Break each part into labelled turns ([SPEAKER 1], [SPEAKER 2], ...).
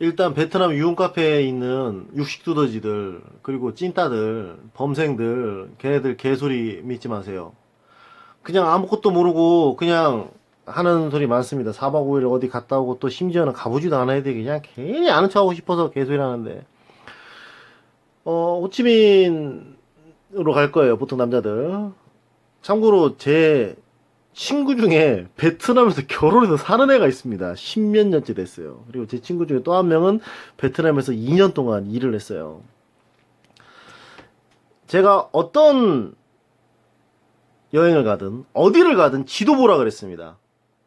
[SPEAKER 1] 일단 베트남 유흥 카페에 있는 육식 두더지들 그리고 찐따들 범생들 걔네들 개소리 믿지 마세요. 그냥 아무것도 모르고 그냥 하는 소리 많습니다. 4박 5일 어디 갔다 오고 또 심지어는 가보지도 않아야 돼. 그냥 괜히 아는 척 하고 싶어서 개소리 하는데. 어, 호치민으로 갈 거예요. 보통 남자들. 참고로 제 친구 중에 베트남에서 결혼해서 사는 애가 있습니다. 십몇 년째 됐어요. 그리고 제 친구 중에 또 한 명은 베트남에서 2년 동안 일을 했어요. 제가 어떤 여행을 가든 어디를 가든 지도 보라 그랬습니다.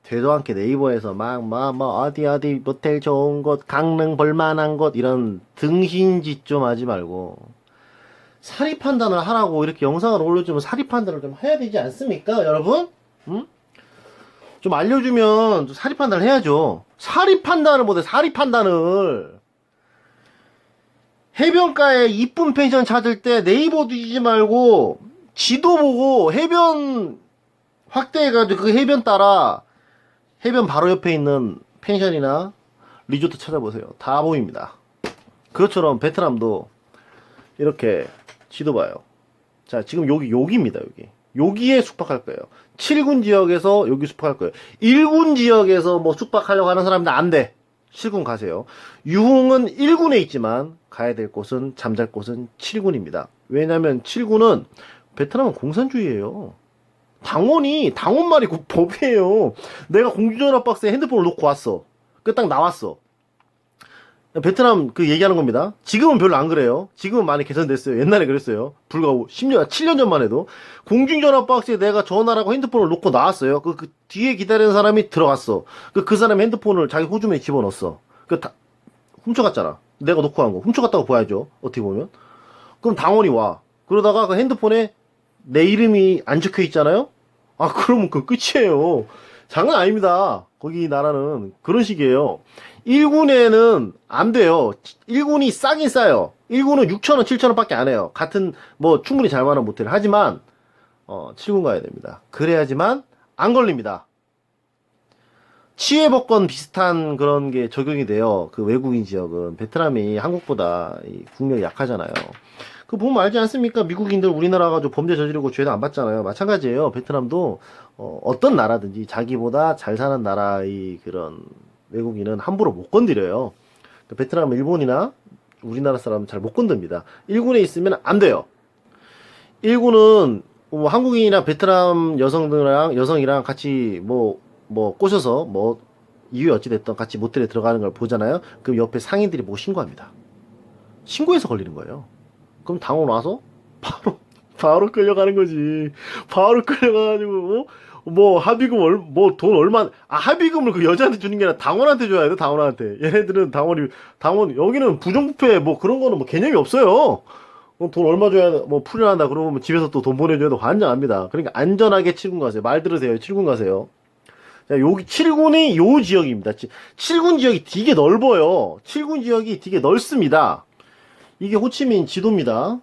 [SPEAKER 1] 되도 않게 네이버에서 막뭐뭐 어디 어디 모텔 좋은 곳 강릉 볼만한 곳 이런 등신짓 좀 하지 말고 사리 판단을 하라고 이렇게 영상을 올려주면 사리 판단을 좀 해야 되지 않습니까 여러분? 응? 좀 알려주면 좀 사리 판단을 해야죠. 사리 판단을 못해 사리 판단을 해변가에 이쁜 펜션 찾을 때 네이버 뒤지지 말고 지도 보고 해변 확대해가지고 그 해변 따라 해변 바로 옆에 있는 펜션이나 리조트 찾아보세요. 다 보입니다. 그것처럼 베트남도 이렇게 지도 봐요. 자, 지금 여기, 여기입니다, 여기. 여기에 숙박할 거예요. 7군 지역에서 여기 숙박할 거예요. 1군 지역에서 뭐 숙박하려고 하는 사람들 안 돼. 7군 가세요. 유흥은 1군에 있지만 가야 될 곳은 잠잘 곳은 7군입니다. 왜냐면 7군은 베트남은 공산주의예요. 당원이 당원 말이 그 법이에요. 내가 공중전화 박스에 핸드폰을 놓고 왔어. 그 딱 나왔어. 베트남 그 얘기하는 겁니다. 지금은 별로 안 그래요. 지금은 많이 개선됐어요. 옛날에 그랬어요. 불과 10년, 7년 전만 해도. 공중전화 박스에 내가 전화라고 핸드폰을 놓고 나왔어요. 그, 그 뒤에 기다리는 사람이 들어갔어. 그, 그 사람이 핸드폰을 자기 호주머니에 집어넣었어. 그 다, 훔쳐갔잖아. 내가 놓고 간 거. 훔쳐갔다고 봐야죠. 어떻게 보면. 그럼 당원이 와. 그러다가 그 핸드폰에 내 이름이 안 적혀 있잖아요? 아, 그러면 그 끝이에요. 장난 아닙니다. 거기 나라는 그런 식이에요. 1군에는 안 돼요. 1군이 싸긴 싸요. 1군은 6천원, 7천원 밖에 안 해요. 같은, 뭐, 충분히 잘 만한 모텔. 하지만, 어, 7군 가야 됩니다. 그래야지만, 안 걸립니다. 치외법권 비슷한 그런 게 적용이 돼요. 그 외국인 지역은. 베트남이 한국보다 이 국력이 약하잖아요. 그 보면 알지 않습니까? 미국인들 우리나라 가지고 범죄 저지르고 죄도 안 받잖아요. 마찬가지예요. 베트남도 어, 어떤 나라든지 자기보다 잘 사는 나라의 그런 외국인은 함부로 못 건드려요. 그 베트남, 일본이나 우리나라 사람은 잘못 건듭니다. 1군에 있으면 안 돼요. 1군은 뭐 한국인이나 베트남 여성들이랑 여성이랑 같이 뭐뭐 꼬셔서 뭐 이유 어찌됐든 같이 모텔에 들어가는 걸 보잖아요. 그럼 옆에 상인들이 보고 신고합니다. 신고해서 걸리는 거예요. 그럼 당원 와서 바로 바로 끌려가는 거지. 바로 끌려가가지고 어? 뭐 합의금 얼 뭐 돈 얼마 아 합의금을 그 여자한테 주는 게 아니라 당원한테 줘야 돼 당원한테. 얘네들은 당원이 당원 여기는 부정부패 뭐 그런 거는 뭐 개념이 없어요. 어, 돈 얼마 줘야 돼? 뭐 풀려난다 그러면 뭐 집에서 또 돈 보내줘야 돼 환장합니다. 그러니까 안전하게 7군 가세요. 말 들으세요. 7군 가세요. 자, 여기 7군이 요 지역입니다. 7군 지역이 되게 넓어요. 7군 지역이 되게 넓습니다. 이게 호치민 지도입니다.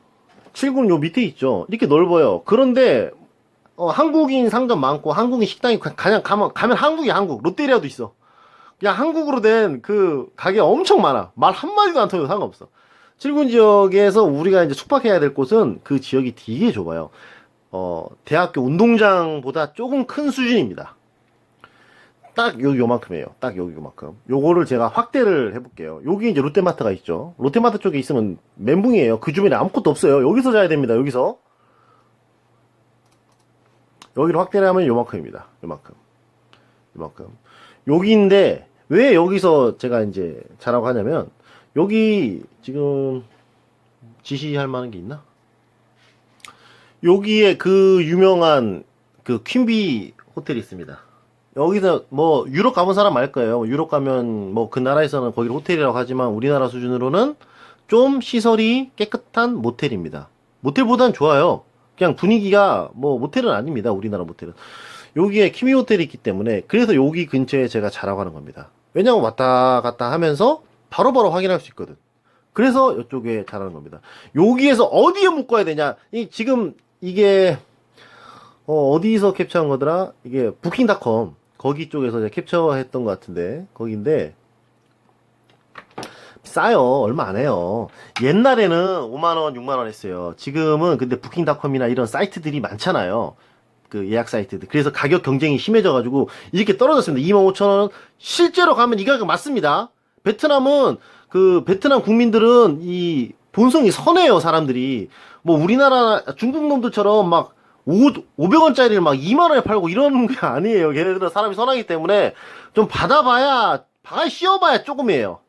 [SPEAKER 1] 7군 요 밑에 있죠. 이렇게 넓어요. 그런데 어, 한국인 상점 많고 한국인 식당이 가- 그냥 가면 가면 한국이 한국 롯데리아도 있어. 그냥 한국으로 된 그 가게 엄청 많아. 말 한마디도 안 통해도 상관없어. 7군 지역에서 우리가 이제 숙박해야 될 곳은 그 지역이 되게 좁아요. 어, 대학교 운동장보다 조금 큰 수준입니다. 딱 여기 요만큼이에요. 딱 여기 요만큼. 요거를 제가 확대를 해볼게요. 여기 이제 롯데마트가 있죠. 롯데마트 쪽에 있으면 멘붕이에요. 그 주변에 아무것도 없어요. 여기서 자야 됩니다. 여기서. 여기를 확대를 하면 요만큼입니다. 요만큼. 요만큼. 여기인데, 왜 여기서 제가 이제 자라고 하냐면, 여기 지금 지시할 만한 게 있나? 여기에 그 유명한 그 퀸비 호텔이 있습니다. 여기서 뭐 유럽 가본 사람 알 거예요. 유럽 가면 뭐 그 나라에서는 거기를 호텔이라고 하지만 우리나라 수준으로는 좀 시설이 깨끗한 모텔입니다. 모텔보단 좋아요. 그냥 분위기가 뭐 모텔은 아닙니다. 우리나라 모텔은. 여기에 키미 호텔이 있기 때문에 그래서 여기 근처에 제가 자라고 하는 겁니다. 왜냐면 왔다 갔다 하면서 바로바로 확인할 수 있거든. 그래서 이쪽에 자라는 겁니다. 여기에서 어디에 묶어야 되냐? 이 지금 이게 어, 어디서 캡처한 거더라? 이게 부킹닷컴 거기 쪽에서 제가 캡처했던 것 같은데 거기인데 싸요. 얼마 안 해요. 옛날에는 5만원, 6만원 했어요. 지금은 근데 부킹닷컴이나 이런 사이트들이 많잖아요. 그 예약 사이트들. 그래서 가격 경쟁이 심해져 가지고 이렇게 떨어졌습니다. 25,000원. 실제로 가면 이 가격 맞습니다. 베트남은 그 베트남 국민들은 이 본성이 선해요, 사람들이. 뭐 우리나라 중국 놈들처럼 막 5, 500원짜리를 막 2만원에 팔고 이러는 게 아니에요. 걔네들은 사람이 선하기 때문에 좀 받아봐야, 바가 씌워봐야 조금이에요.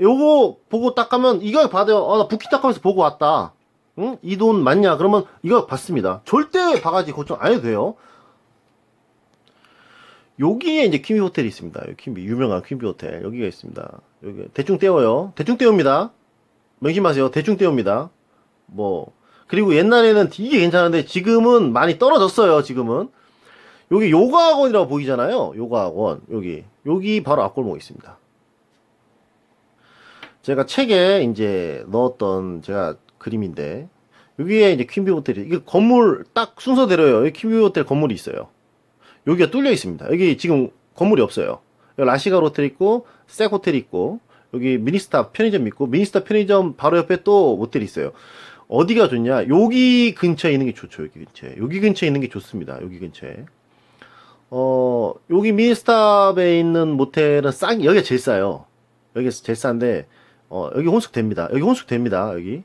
[SPEAKER 1] 요거 보고 딱 가면 이거 받아요. 어, 나 부키딱하면서 보고 왔다. 응? 이 돈 맞냐? 그러면 이거 받습니다. 절대 바가지 걱정 안 해도 돼요. 여기에 이제 퀸비 호텔이 있습니다. 퀸비 유명한 퀸비 호텔 여기가 있습니다. 여기 대충 떼워요. 대충 떼웁니다. 명심하세요. 대충 떼웁니다. 뭐 그리고 옛날에는 이게 괜찮은데 지금은 많이 떨어졌어요. 지금은 여기 요가 학원이라고 보이잖아요. 요가 학원 여기 여기 바로 앞골목에 있습니다. 제가 책에 이제 넣었던 제가 그림인데 여기에 이제 퀸비 호텔이 이게 건물 딱 순서대로요. 여기 퀸비 호텔 건물이 있어요. 여기가 뚫려 있습니다. 여기 지금 건물이 없어요. 라시가 호텔 있고 색 호텔이 있고 여기 미니스타 편의점 있고 미니스타 편의점 바로 옆에 또 모텔이 있어요. 어디가 좋냐? 여기 근처에 있는 게 좋죠. 여기 근처에. 여기 근처에 있는 게 좋습니다. 여기 근처에. 어, 여기 미니스탑에 있는 모텔은 싸, 여기가 제일 싸요. 여기가 제일 싼데, 어, 여기 혼숙 됩니다. 여기 혼숙 됩니다. 여기.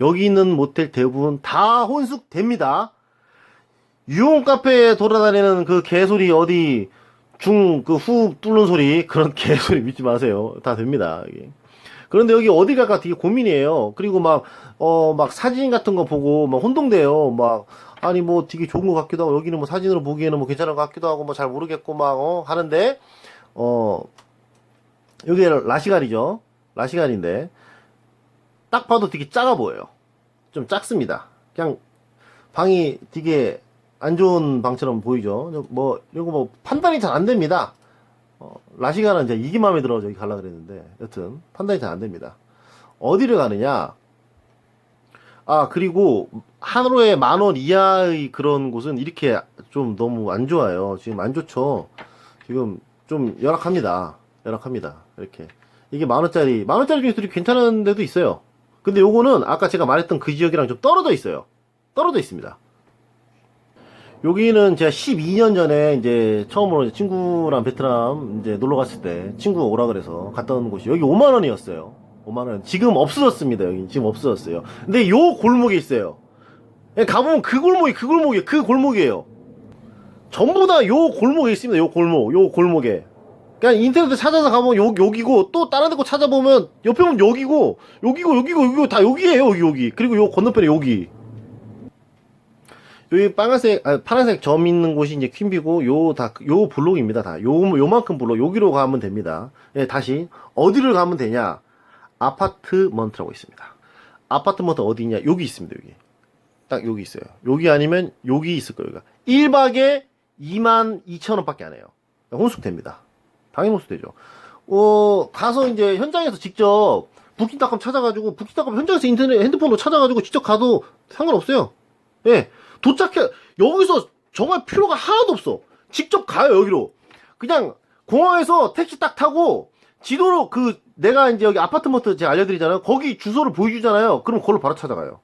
[SPEAKER 1] 여기 있는 모텔 대부분 다 혼숙 됩니다. 유흥 카페에 돌아다니는 그 개소리 어디 중 그 후 뚫는 소리 그런 개소리 믿지 마세요. 다 됩니다. 여기. 그런데 여기 어디 갈까 되게 고민이에요. 그리고 막, 어, 막 사진 같은 거 보고 막 혼동돼요. 막, 아니 뭐 되게 좋은 것 같기도 하고 여기는 뭐 사진으로 보기에는 뭐 괜찮은 것 같기도 하고 뭐 잘 모르겠고 막, 어, 하는데, 어, 여기 라시갈이죠. 라시갈인데, 딱 봐도 되게 작아 보여요. 좀 작습니다. 그냥 방이 되게 안 좋은 방처럼 보이죠. 뭐 이거 뭐 판단이 잘 안 됩니다. 어, 라시가는 이제 이게 마음에 들어 저기 갈라 그랬는데 여튼 판단이 잘 안 됩니다. 어디를 가느냐? 아 그리고 하루에 만 원 이하의 그런 곳은 이렇게 좀 너무 안 좋아요. 지금 안 좋죠. 지금 좀 열악합니다. 열악합니다. 이렇게 이게 만 원짜리 만 원짜리 중에서 괜찮은 데도 있어요. 근데 요거는 아까 제가 말했던 그 지역이랑 좀 떨어져 있어요. 떨어져 있습니다. 여기는 제가 12년 전에 이제 처음으로 이제 친구랑 베트남 이제 놀러 갔을 때 친구가 오라 그래서 갔던 곳이 여기 5만 원이었어요. 5만 원. 지금 없어졌습니다. 여기 지금 없어졌어요. 근데 요 골목에 있어요. 예, 가보면 그 골목이 그 골목이 그 골목이에요. 전부 다 요 골목에 있습니다. 요 골목, 요 골목에. 그냥 인터넷에 찾아서 가보면 요, 여기고 또 다른 데 거 찾아보면 옆에 보면 여기고 여기고 여기고 여기고 다 여기에요. 여기 여기. 그리고 요 건너편에 여기. 여기 빨간색, 아, 파란색 점 있는 곳이 이제 퀸비고, 요, 다, 요 블록입니다. 다. 요, 요만큼 블록, 여기로 가면 됩니다. 예, 다시. 어디를 가면 되냐? 아파트먼트라고 있습니다. 아파트먼트 어디냐? 여기 있습니다, 여기. 딱 여기 있어요. 여기 아니면 여기 있을 거예요. 여기가. 1박에 2만 2천 원 밖에 안 해요. 혼숙됩니다. 당연히 혼숙되죠. 어, 가서 이제 현장에서 직접 부킹닷컴 찾아가지고, 부킹닷컴 현장에서 인터넷, 핸드폰으로 찾아가지고 직접 가도 상관없어요. 예. 도착해 여기서 정말 필요가 하나도 없어. 직접 가요 여기로. 그냥 공항에서 택시 딱 타고 지도로 그 내가 이제 여기 아파트먼트 제가 알려드리잖아요. 거기 주소를 보여주잖아요. 그럼 그걸로 바로 찾아가요.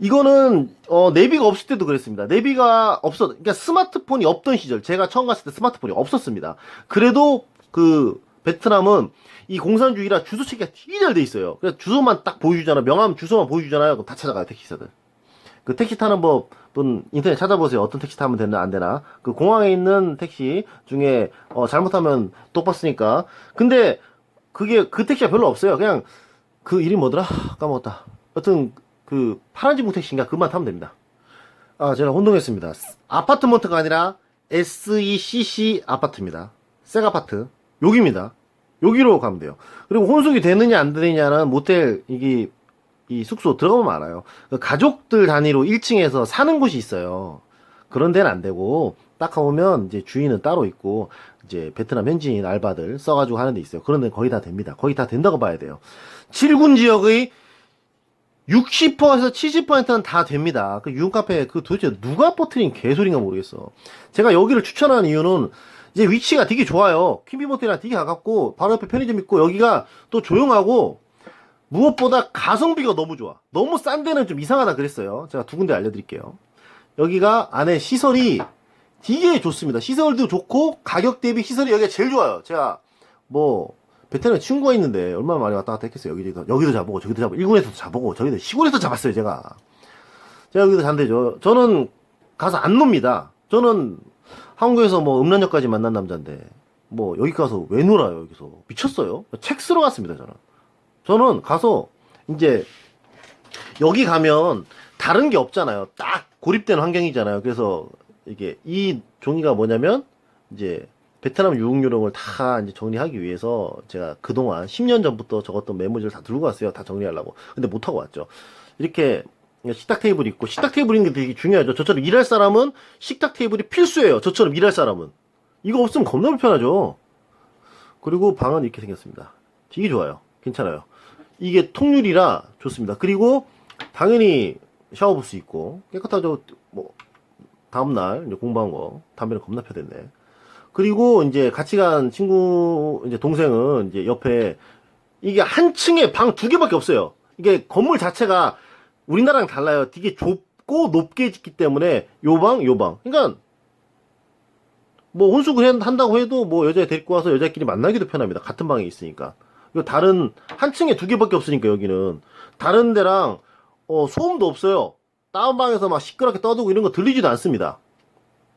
[SPEAKER 1] 이거는 어 내비가 없을 때도 그랬습니다. 내비가 없어, 그러니까 스마트폰이 없던 시절, 제가 처음 갔을 때 스마트폰이 없었습니다. 그래도 그 베트남은 이 공산주의라 주소 체계가 되게 잘돼 있어요. 그래서 주소만 딱 보여주잖아. 명함 주소만 보여주잖아요. 그럼 다 찾아가요 택시사들. 그 택시 타는 법은 인터넷 찾아보세요. 어떤 택시 타면 되나 안 되나. 그 공항에 있는 택시 중에 어, 잘못하면 똑봤으니까. 근데 그게 그 택시가 별로 없어요. 그냥 그 이름 뭐더라? 까먹었다. 여튼 그 파란 지붕 택시인가 그만 타면 됩니다. 아 제가 혼동했습니다. 아파트먼트가 아니라 SECC 아파트입니다. 색 아파트 여기입니다. 여기로 가면 돼요. 그리고 혼숙이 되느냐 안 되느냐는 모텔 이게 이 숙소 들어가면 알아요. 그 가족들 단위로 1층에서 사는 곳이 있어요. 그런 데는 안 되고 딱 가보면 이제 주인은 따로 있고 이제 베트남 현지인 알바들 써가지고 하는 데 있어요. 그런 데 거의 다 됩니다. 거의 다 된다고 봐야 돼요. 7군 지역의 60%에서 70%는 다 됩니다. 그 유흥카페 그 도대체 누가 퍼트린 개소리인가 모르겠어. 제가 여기를 추천하는 이유는 이제 위치가 되게 좋아요. 퀸비 모텔이랑 되게 가깝고 바로 옆에 편의점 있고 여기가 또 조용하고 무엇보다 가성비가 너무 좋아. 너무 싼 데는 좀 이상하다 그랬어요. 제가 두 군데 알려드릴게요. 여기가 안에 시설이 되게 좋습니다. 시설도 좋고 가격 대비 시설이 여기가 제일 좋아요. 제가 뭐 베트남에 친구가 있는데 얼마나 많이 왔다 갔다 했겠어요. 여기도 여기도 잡고 저기도 잡고 일본에서도 잡고 저기도 시골에서 잡았어요. 제가 제가 여기도 잔대죠. 저는 가서 안 놉니다. 저는 한국에서 뭐 음란여까지 만난 남자인데 뭐 여기 가서 왜 놀아요 여기서 미쳤어요. 책 쓰러 갔습니다 저는. 저는 가서 이제 여기 가면 다른 게 없잖아요. 딱 고립된 환경이잖아요. 그래서 이게 이 종이가 뭐냐면 이제 베트남 유흥 요령을 다 이제 정리하기 위해서 제가 그동안 10년 전부터 적었던 메모지를 다 들고 왔어요. 다 정리하려고. 근데 못 하고 왔죠. 이렇게 식탁 테이블이 있고 식탁 테이블 있는 게 되게 중요하죠. 저처럼 일할 사람은 식탁 테이블이 필수예요. 저처럼 일할 사람은. 이거 없으면 겁나 불편하죠. 그리고 방은 이렇게 생겼습니다. 되게 좋아요. 괜찮아요. 이게 통유리라 좋습니다. 그리고 당연히 샤워 부스 있고 깨끗하죠. 뭐 다음날 이제 공부한 거 담배는 겁나 펴댔네. 그리고 이제 같이 간 친구 이제 동생은 이제 옆에 이게 한 층에 방 두 개밖에 없어요. 이게 건물 자체가 우리나라랑 달라요. 되게 좁고 높게 짓기 때문에 요 방, 요 방. 그러니까 뭐 혼숙을 한- 한다고 해도 뭐 여자 데리고 와서 여자끼리 만나기도 편합니다. 같은 방에 있으니까. 이거 다른 한 층에 두 개밖에 없으니까 여기는 다른 데랑 어, 소음도 없어요. 다운 방에서 막 시끄럽게 떠들고 이런 거 들리지도 않습니다.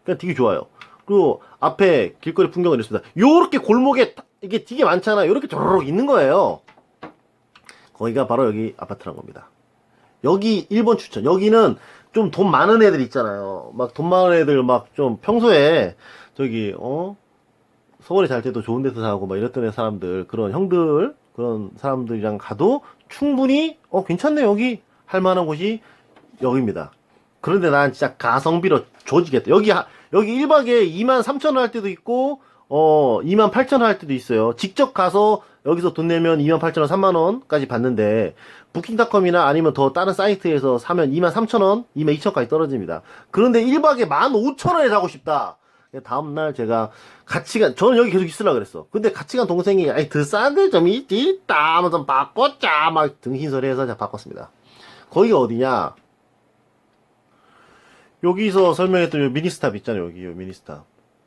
[SPEAKER 1] 그냥 되게 좋아요. 그리고 앞에 길거리 풍경은 이렇습니다. 요렇게 골목에 타- 이게 되게 많잖아요. 요렇게 조르륵 있는 거예요. 거기가 바로 여기 아파트란 겁니다. 여기 1번 추천. 여기는 좀 돈 많은 애들 있잖아요. 막 돈 많은 애들 막 좀 평소에 저기 어 서울에 잘 때도 좋은 데서 자고 막 이랬던 애 사람들 그런 형들 그런 사람들이랑 가도 충분히 어 괜찮네 여기 할 만한 곳이 여기입니다. 그런데 난 진짜 가성비로 조지겠다. 여기 하- 여기 1박에 2만 3천 원 할 때도 있고 어 2만 8천 원 할 때도 있어요. 직접 가서 여기서 돈 내면 2만 8천 원, 3만 원까지 받는데 부킹닷컴이나 아니면 더 다른 사이트에서 사면 2만 3천 원, 2만 2천 원까지 떨어집니다. 그런데 1박에 1만 5천 원에 자고 싶다. 다음날 제가 같이 간, 저는 여기 계속 있으려고 그랬어. 근데 같이 간 동생이, 아이, 더 싼데 좀 있지? 있다. 좀 바꿨자. 막 등신소리 해서 제가 바꿨습니다. 거기가 어디냐? 여기서 설명했던 요 미니스탑 있잖아요. 여기, 요 미니스탑.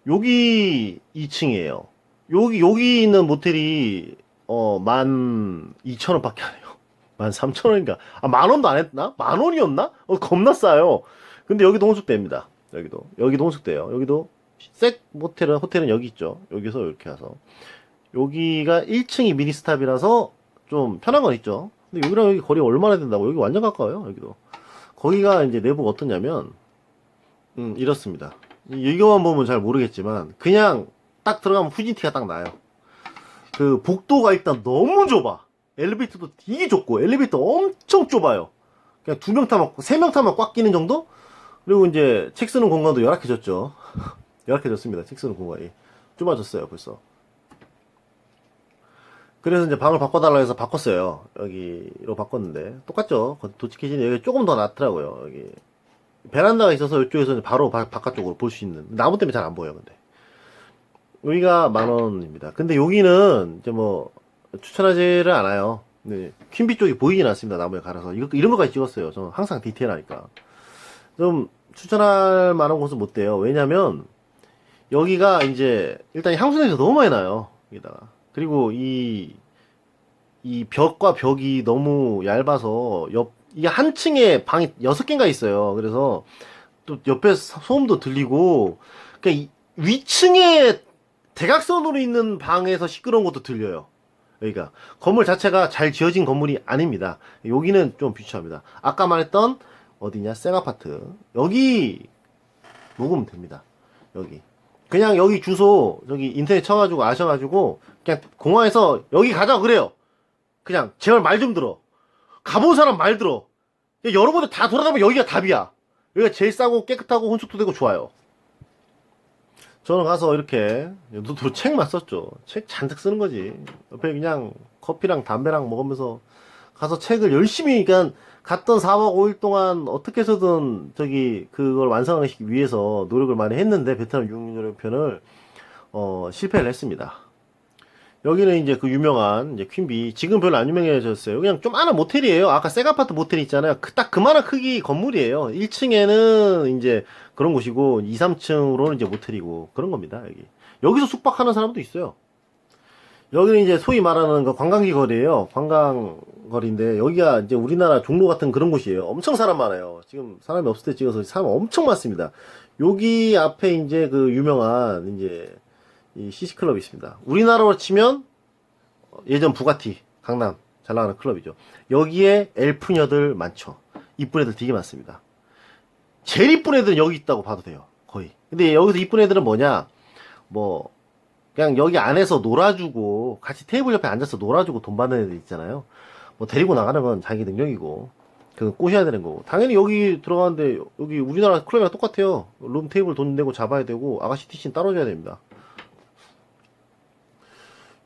[SPEAKER 1] 여기 2층이에요. 여기, 여기 있는 모텔이, 어, 만 2천 원 밖에 안 해요. 만 3천 원인가? 아, 만 원도 안 했나? 만 원이었나? 어, 겁나 싸요. 근데 여기도 혼숙대입니다. 여기도. 여기도 혼숙대요. 여기도 색 모텔은, 호텔은 여기 있죠. 여기서 이렇게 와서. 여기가 1층이 미니스탑이라서 좀 편한 건 있죠. 근데 여기랑 여기 거리 얼마나 된다고? 여기 완전 가까워요, 여기도. 거기가 이제 내부가 어떠냐면, 음, 이렇습니다. 이- 이거만 보면 잘 모르겠지만, 그냥 딱 들어가면 후진티가 딱 나요. 그 복도가 일단 너무 좁아. 엘리베이터도 되게 좁고, 엘리베이터 엄청 좁아요. 그냥 두 명 타면, 세 명 타면 꽉 끼는 정도? 그리고 이제 책 쓰는 공간도 열악해졌죠. 열악해졌습니다. 책 쓰는 공간이. 좁아졌어요, 벌써. 그래서 이제 방을 바꿔달라 해서 바꿨어요. 여기로 바꿨는데. 똑같죠? 도치키즈는 여기 조금 더 낫더라고요. 여기. 베란다가 있어서 이쪽에서 바로 바, 바깥쪽으로 볼 수 있는. 나무 때문에 잘 안 보여요, 근데. 여기가 만 원입니다. 근데 여기는 이제 뭐, 추천하지를 않아요. 네. 퀸비 쪽이 보이진 않습니다. 나무에 갈아서. 이거, 이런 거까지 찍었어요. 저는 항상 디테일하니까. 좀 추천할 만한 곳은 못 돼요. 왜냐면, 여기가 이제, 일단 향수 냄새 너무 많이 나요. 여기다가. 그리고 이, 이 벽과 벽이 너무 얇아서, 옆, 이게 한 층에 방이 여섯 개인가 있어요. 그래서, 또 옆에 사- 소음도 들리고, 그니까 이 위층에 대각선으로 있는 방에서 시끄러운 것도 들려요. 여기가. 건물 자체가 잘 지어진 건물이 아닙니다. 여기는 좀 비추합니다. 아까 말했던, 어디냐, 쌩아파트. 여기, 녹으면 됩니다. 여기. 그냥 여기 주소, 저기 인터넷 쳐가지고 아셔가지고, 그냥 공항에서 여기 가자 그래요. 그냥, 제발 말 좀 들어. 가본 사람 말 들어. 그냥 여러 군데 다 돌아다니면 여기가 답이야. 여기가 제일 싸고 깨끗하고 혼숙도 되고 좋아요. 저는 가서 이렇게, 노트로 책만 썼죠. 책 잔뜩 쓰는 거지. 옆에 그냥 커피랑 담배랑 먹으면서 가서 책을 열심히, 그러니까 갔던 4박 5일 동안 어떻게 해서든 저기 그걸 완성하기 위해서 노력을 많이 했는데 베트남 유흥요령 편을 어, 실패를 했습니다. 여기는 이제 그 유명한 이제 퀸비 지금 별로 안 유명해졌어요. 그냥 좀 아는 모텔이에요. 아까 세가파트 모텔 있잖아요. 그 딱 그만한 크기 건물이에요. 1층에는 이제 그런 곳이고 2, 3층으로는 이제 모텔이고 그런 겁니다. 여기 여기서 숙박하는 사람도 있어요. 여기는 이제 소위 말하는 그 관광지 거리예요. 관광 거리인데 여기가 이제 우리나라 종로 같은 그런 곳이에요. 엄청 사람 많아요. 지금 사람이 없을 때 찍어서 사람 엄청 많습니다. 여기 앞에 이제 그 유명한 이제 이 CC 클럽이 있습니다. 우리나라로 치면 예전 부가티 강남 잘 나가는 클럽이죠. 여기에 엘프녀들 많죠. 이쁜 애들 되게 많습니다. 제일 이쁜 애들은 여기 있다고 봐도 돼요. 거의. 근데 여기서 이쁜 애들은 뭐냐? 뭐 그냥 여기 안에서 놀아주고 같이 테이블 옆에 앉아서 놀아주고 돈 받는 애들 있잖아요. 뭐 데리고 나가는 건 자기 능력이고 그 꼬셔야 되는 거고 당연히 여기 들어가는데 여기 우리나라 클럽이랑 똑같아요. 룸 테이블 돈 내고 잡아야 되고 아가씨 티신 따로 줘야 됩니다.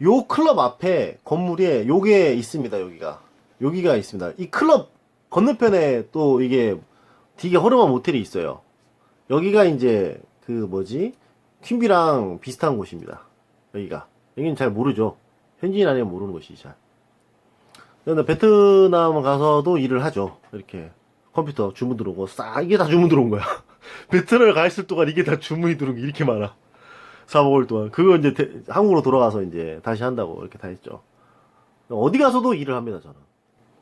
[SPEAKER 1] 요 클럽 앞에 건물에 요게 있습니다. 여기가 여기가 있습니다. 이 클럽 건너편에 또 이게 되게 허름한 모텔이 있어요. 여기가 이제 그 뭐지 퀸비랑 비슷한 곳입니다. 여기가 여기는 잘 모르죠. 현지인 아니면 모르는 곳이 잘. 근데 베트남 가서도 일을 하죠. 이렇게 컴퓨터 주문 들어오고 싹 이게 다 주문 들어온 거야. 베트남에 가 있을 동안 이게 다 주문이 들어온 게 이렇게 많아. 4, 5월 동안. 그거 이제 대- 한국으로 돌아가서 이제 다시 한다고 이렇게 다 했죠. 어디 가서도 일을 합니다, 저는.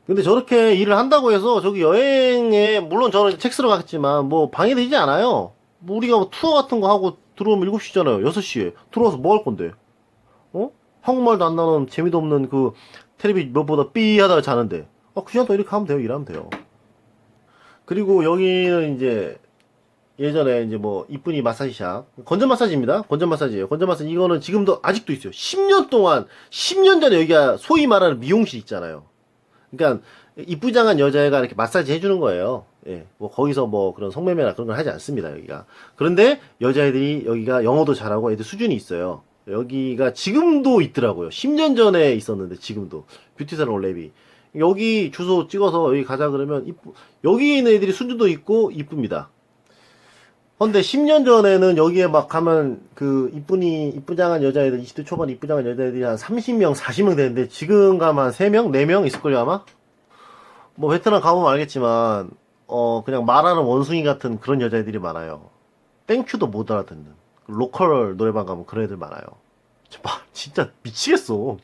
[SPEAKER 1] 근데 저렇게 일을 한다고 해서 저기 여행에, 물론 저는 책 쓰러 갔지만 뭐 방해되지 않아요. 뭐 우리가 뭐 투어 같은 거 하고 들어오면 7시잖아요. 6시에. 들어와서 뭐 할 건데? 어? 한국말도 안 나는 재미도 없는 그 텔레비 몇보다 삐 하다가 자는데. 아, 그냥 또 이렇게 하면 돼요. 일하면 돼요. 그리고 여기는 이제 예전에 이제 뭐 이쁜이 마사지샵 건전 마사지입니다. 건전 마사지예요. 건전 마사지 이거는 지금도 아직도 있어요. 10년 동안 10년 전에 여기가 소위 말하는 미용실 있잖아요. 그러니까 이쁘장한 여자애가 이렇게 마사지 해주는 거예요. 예, 뭐 거기서 뭐 그런 성매매나 그런 걸 하지 않습니다. 여기가. 그런데 여자애들이 여기가 영어도 잘하고 애들 수준이 있어요. 여기가 지금도 있더라고요. 10년 전에 있었는데 지금도. 뷰티살롱 랩이. 여기 주소 찍어서 여기 가자 그러면 이쁘, 여기 있는 애들이 수준도 있고 이쁩니다. 근데 10년 전에는 여기에 막 가면 그 이쁜이 이쁘장한 여자애들 20대 초반 이쁘장한 여자애들이 한 30명 40명 되는데 지금 가면 한 3명 4명 있을걸요 아마? 뭐 베트남 가보면 알겠지만 어 그냥 말하는 원숭이 같은 그런 여자애들이 많아요. 땡큐도 못 알아듣는 로컬 노래방 가면 그런 애들 많아요. 진짜 미치겠어.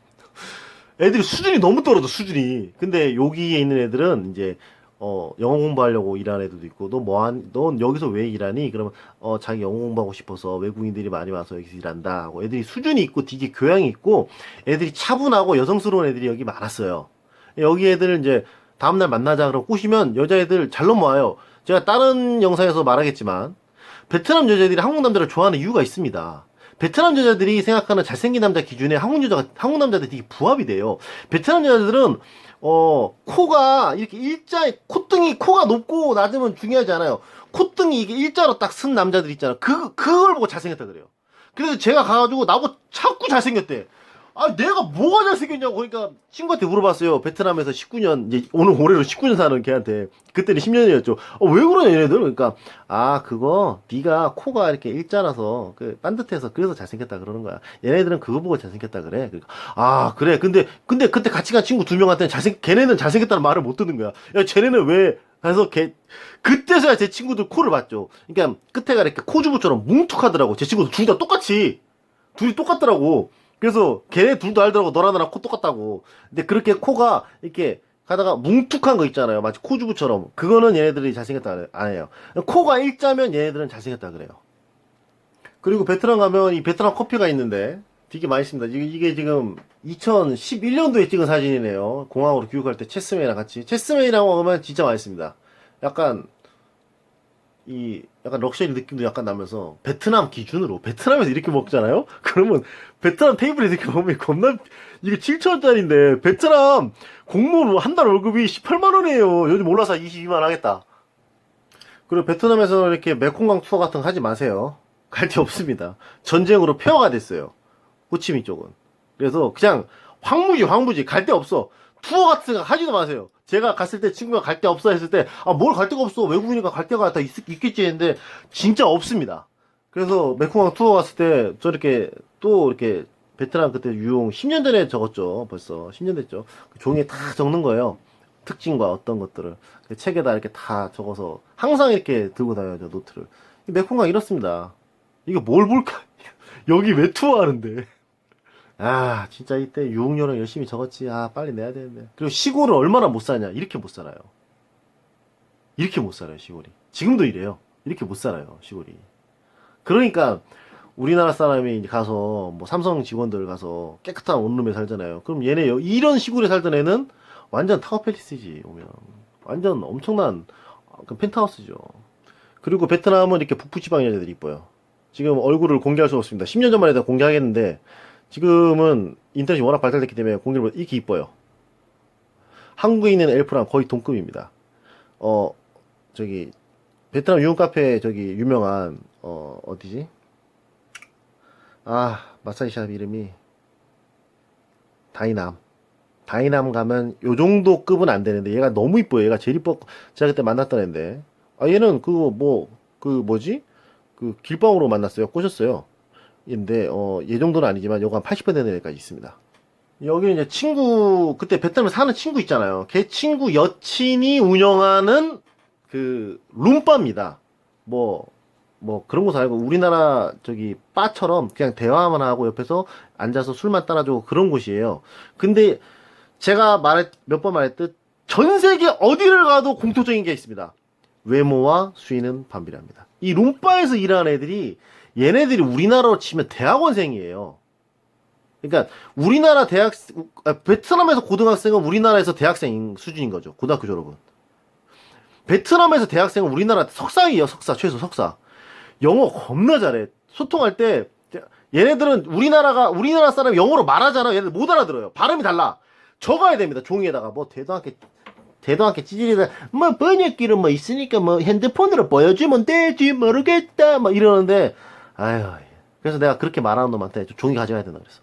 [SPEAKER 1] 애들이 수준이 너무 떨어져 수준이. 근데 여기에 있는 애들은 이제 어 영어 공부하려고 일하는 애들도 있고 너 뭐한 넌 여기서 왜 일하니? 그러면 어 자기 영어 공부하고 싶어서 외국인들이 많이 와서 여기서 일한다 하고 애들이 수준이 있고 되게 교양이 있고 애들이 차분하고 여성스러운 애들이 여기 많았어요. 여기 애들은 이제 다음날 만나자 그러고 꼬시면 여자애들 잘 넘어와요. 제가 다른 영상에서 말하겠지만 베트남 여자들이 한국 남자를 좋아하는 이유가 있습니다. 베트남 여자들이 생각하는 잘생긴 남자 기준에 한국 여자가 한국 남자들이 되게 부합이 돼요. 베트남 여자들은 어 코가 이렇게 일자 콧등이 코가 높고 낮으면 중요하지 않아요. 콧등이 이게 일자로 딱 쓴 남자들 있잖아. 그 그걸 보고 잘생겼다 그래요. 그래서 제가 가가지고 나보고 자꾸 잘생겼대. 아 내가 뭐가 잘생겼냐고 그러니까 친구한테 물어봤어요. 베트남에서 19년 이제 오늘 올해로 19년 사는 걔한테 그때는 10년이었죠. 어, 왜 그러냐 얘네들 그러니까 아 그거 네가 코가 이렇게 일자라서 그 반듯해서 그래서 잘생겼다 그러는 거야. 얘네들은 그거 보고 잘생겼다 그래. 그러니까 아 그래 근데 근데 그때 같이 간 친구 두 명한테는 잘생 걔네는 잘생겼다는 말을 못 듣는 거야. 야 쟤네는 왜 그래서 걔 그때서야 제 친구들 코를 봤죠. 그러니까 끝에가 이렇게 코주부처럼 뭉툭하더라고. 제 친구들 둘 다 똑같이 둘이 똑같더라고. 그래서 걔네 둘도 알더라고 너랑 나랑 코 똑같다고. 근데 그렇게 코가 이렇게 가다가 뭉툭한 거 있잖아요. 마치 코주부처럼. 그거는 얘네들이 잘생겼다 안 해요. 코가 일자면 얘네들은 잘생겼다 그래요. 그리고 베트남 가면 이 베트남 커피가 있는데 되게 맛있습니다. 이게, 지금 2011년도에 찍은 사진이네요. 공항으로 귀국할 때 체스메이랑 같이. 체스메이랑 먹으면 진짜 맛있습니다. 약간 이 약간 럭셔리 느낌도 약간 나면서 베트남 기준으로 베트남에서 이렇게 먹잖아요. 그러면 베트남 테이블에 이렇게 먹으면 겁나 이게 7천원짜리인데 베트남 공무원 한 달 월급이 18만 원이에요. 요즘 올라서 22만 하겠다. 그리고 베트남에서 이렇게 메콩강 투어 같은 거 하지 마세요. 갈 데 없습니다. 전쟁으로 폐허가 됐어요. 호치민 쪽은. 그래서 그냥 황무지 황무지 갈 데 없어. 투어 같은 거 하지도 마세요. 제가 갔을 때 친구가 갈 데 없어 했을 때 아 뭘 갈 데가 없어 외국이니까 갈 데가 다 있, 있겠지 했는데 진짜 없습니다. 그래서 메콩강 투어 갔을 때 저렇게 또 이렇게 베트남 그때 유용 10년 전에 적었죠. 벌써 10년 됐죠. 그 종이에 다 적는 거예요. 특징과 어떤 것들을 그 책에다 이렇게 다 적어서 항상 이렇게 들고 다녀야죠 노트를. 이 메콩강 이렇습니다. 이거 뭘 볼까? 여기 왜 투어하는데? 아 진짜 이때 유흥료랑 열심히 적었지. 아 빨리 내야 되는데. 그리고 시골을 얼마나 못 사냐? 이렇게 못 살아요. 이렇게 못 살아요 시골이. 지금도 이래요. 이렇게 못 살아요 시골이. 그러니까 우리나라 사람이 가서 뭐 삼성 직원들 가서 깨끗한 원룸에 살잖아요. 그럼 얘네 여- 이런 시골에 살던 애는 완전 타워팰리스지 오면 완전 엄청난 그 펜트하우스죠. 그리고 베트남은 이렇게 북부지방 여자들이 이뻐요. 지금 얼굴을 공개할 수 없습니다. 10년 전만 해도 공개하겠는데 지금은 인터넷이 워낙 발달됐기 때문에 못- 이렇게 이뻐요. 한국에 있는 엘프랑 거의 동급입니다. 어 저기 베트남 유흥 카페 저기 유명한 어 어디지? 아 마사지샵 이름이 다이남. 다이남 가면 요 정도 급은 안 되는데 얘가 너무 이뻐요. 얘가 제일 이뻐. 제가 그때 만났던 애인데. 아 얘는 그거 뭐 그 뭐지? 그 길방으로 만났어요. 꼬셨어요 근데 어얘 정도는 아니지만 요거 한 80배 되는 애까지 있습니다 여기 이제 친구 그때 베트남에 사는 친구 있잖아요 걔 친구 여친이 운영하는 그 룸바입니다 뭐뭐 그런 곳 아니고 우리나라 저기 바처럼 그냥 대화만 하고 옆에서 앉아서 술만 따라주고 그런 곳이에요. 근데 제가 말했 몇 번 말했듯 전 세계 어디를 가도 공통적인 게 있습니다. 외모와 수위는 반비례합니다. 이 룸바에서 일하는 애들이 얘네들이 우리나라로 치면 대학원생이에요. 그러니까 우리나라 대학 아, 베트남에서 고등학생은 우리나라에서 대학생 수준인 거죠. 고등학교 졸업은. 베트남에서 대학생은 우리나라 석사이에요. 석사 최소 석사. 영어 겁나 잘해. 소통할 때 얘네들은 우리나라가 우리나라 사람 영어로 말하잖아. 얘네들 못 알아들어요. 발음이 달라. 적어야 됩니다. 종이에다가 뭐 대도 않게 대도 않게 찌질이다. 뭐 번역기는 뭐 있으니까 뭐 핸드폰으로 보여주면 되지 모르겠다. 뭐 이러는데 아유. 그래서 내가 그렇게 말하는 놈한테 종이 가져가야 된다 그랬어.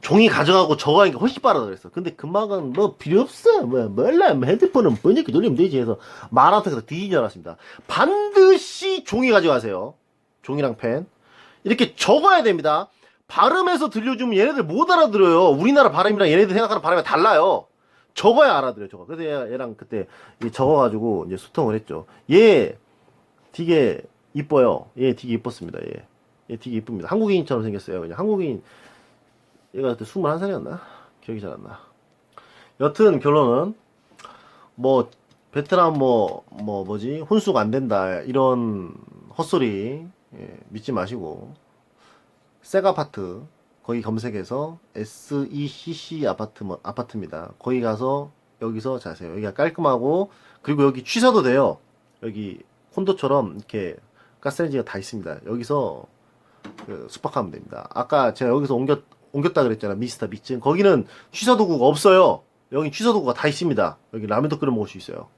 [SPEAKER 1] 종이 가져가고 적어하는 게 훨씬 빠르다 그랬어. 근데 금방은 뭐 필요 없어. 뭐 몰라. 뭐 핸드폰은 번역기 돌리면 되지 해서 말한테서 뒤지지 않았습니다. 반드시 종이 가져가세요. 종이랑 펜. 이렇게 적어야 됩니다. 발음해서 들려주면 얘네들 못 알아들어요. 우리나라 발음이랑 얘네들 생각하는 발음이 달라요. 적어야 알아들어요, 저거. 그래서 얘, 얘랑 그때 이 적어가지고 이제 소통을 했죠. 얘 되게 이뻐요. 얘 되게 이뻤습니다, 얘. 얘 되게 이쁩니다. 한국인처럼 생겼어요. 그냥 한국인, 얘가 그때 21살이었나? 기억이 잘 안 나. 여튼 결론은, 뭐, 베트남 뭐, 뭐, 뭐지, 혼수가 안 된다. 이런 헛소리, 예, 믿지 마시고, 색 아파트, 거기 검색해서 SECC 아파트, 뭐, 아파트입니다. 거기 가서, 여기서 자세요. 여기가 깔끔하고, 그리고 여기 취사도 돼요. 여기 콘도처럼 이렇게 가스레인지가 다 있습니다. 여기서 그 숙박하면 됩니다. 아까 제가 여기서 옮겼, 옮겼다 그랬잖아. 미스터 미츠. 거기는 취사 도구가 없어요. 여기 취사 도구가 다 있습니다. 여기 라면도 끓여 먹을 수 있어요.